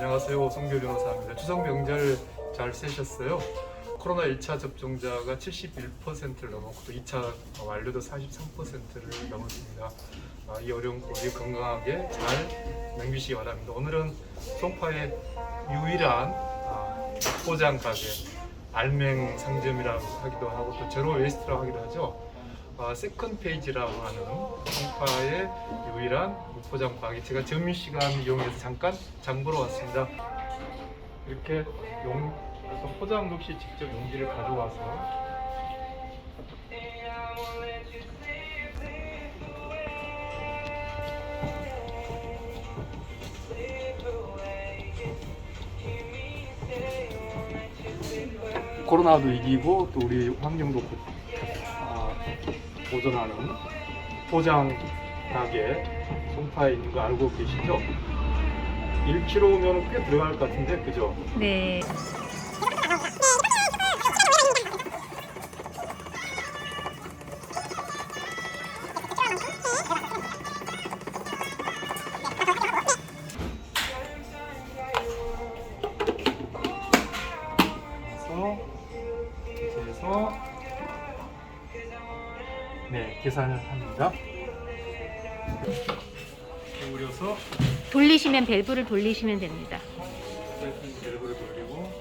안녕하세요. 송교 변호사입니다. 추석 명절 잘 세셨어요? 코로나 1차 접종자가 71%를 넘었고 또 2차 완료도 43%를 넘었습니다. 아, 이 어려운 우리 건강하게 잘 넘기시기 바랍니다. 오늘은 송파의 유일한 아, 포장 가게 알맹 상점이라고 하기도 하고 또 제로 웨이스트라고 하기도 하죠. 아, 세컨 페이지라고 하는 송파의 유일한 가게 제가 점심 시간 이용해서 잠깐 장보러 왔습니다. 이렇게 용 포장 없이 직접 용기를 가져와서 코로나도 이기고 또 우리 환경도 보- 아, 보존하는 포장 가게 송파에 있는 거 알고 계시죠? 1kg면 꽤 들어갈 것 같은데 그죠? 네. 네 계산을 합니다. 기울여서 돌리시면 밸브를 돌리시면 됩니다. 밸브를 돌리고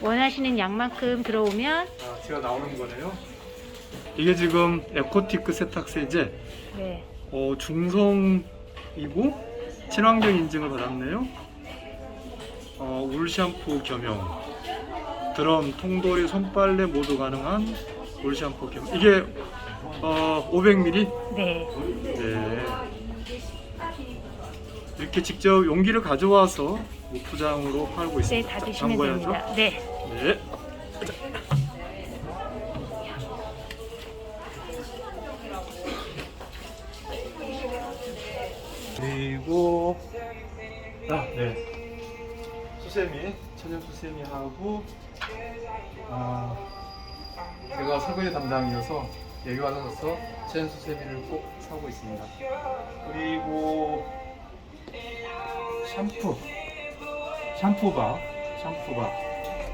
원하시는 양만큼 들어오면 아 제가 나오는 거네요. 이게 지금 에코티크 세탁세제 네. 어, 중성이고 친환경 인증을 받았네요. 어, 울 샴푸 겸용 드럼, 통돌이, 손빨래 모두 가능한 울 샴푸 겸용 이게 어, 500ml 네. 네. 이렇게 직접 용기를 가져와서 무포장으로 팔고 네, 있습니다. 다 자, 드시면 담궈야죠. 됩니다. 네. 네. 그리고 아, 네. 수세미, 천연 수세미 하고 아, 제가 설거지 담당이어서 여기 와서 천연 수세미를 꼭 사고 있습니다. 그리고 샴푸, 샴푸바, 샴푸바.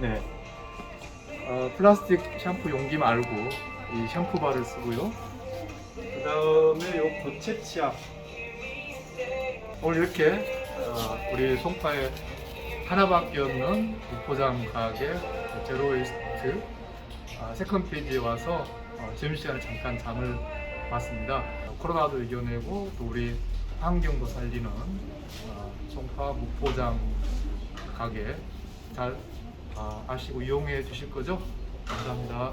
네. 어, 플라스틱 샴푸 용기 말고 이 샴푸바를 쓰고요. 그 다음에 요 고체 치약. 오늘 이렇게 어, 우리 송파에 하나밖에 없는 무포장 가게 제로 웨이스트 아, 세컨 페이지에 와서 어, 점심 시간에 잠깐 잠을 봤습니다. 어, 코로나도 이겨내고 또 우리 환경도 살리는 어, 송파 무포장 가게 잘 아, 아시고 이용해 주실 거죠? 감사합니다.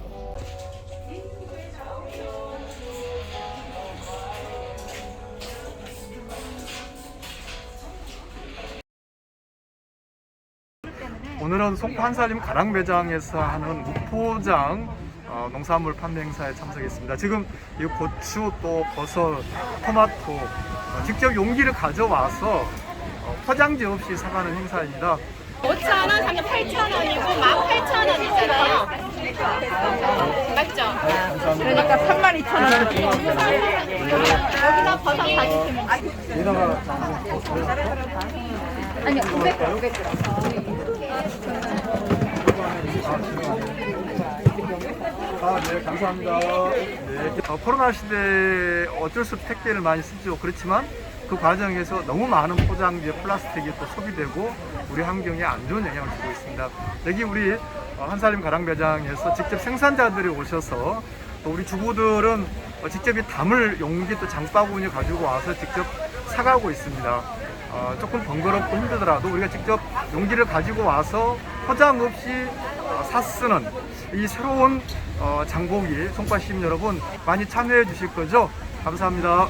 오늘은 송파 한살림 가랑 매장에서 하는 무포장 어, 농산물 판매 행사에 참석했습니다. 지금 이 고추 또 버섯, 토마토 어, 직접 용기를 가져와서 어, 포장지 없이 사가는 행사입니다. 5,000원, 3,800원이고 18,000원 있잖아요. 맞죠? 감사합니다. 그러니까 32,000원. 여기다 버섯 가지고 먹어요. 여기다가 아니, 500g, 500g. 아, 네, 감사합니다. 네. 어, 코로나 시대에 어쩔 수 없이 택배를 많이 쓰죠. 그렇지만 그 과정에서 너무 많은 포장재, 플라스틱이 또 소비되고 우리 환경에 안 좋은 영향을 주고 있습니다. 여기 우리 어, 한살림 가랑 매장에서 직접 생산자들이 오셔서 또 우리 주부들은 어, 직접 이 담을 용기 또 장바구니 가지고 와서 직접 사가고 있습니다. 어, 조금 번거롭고 힘들더라도 우리가 직접 용기를 가지고 와서 포장 없이 어, 사 쓰는 이 새로운 어, 장보기 송파 시민 여러분 많이 참여해 주실 거죠? 감사합니다.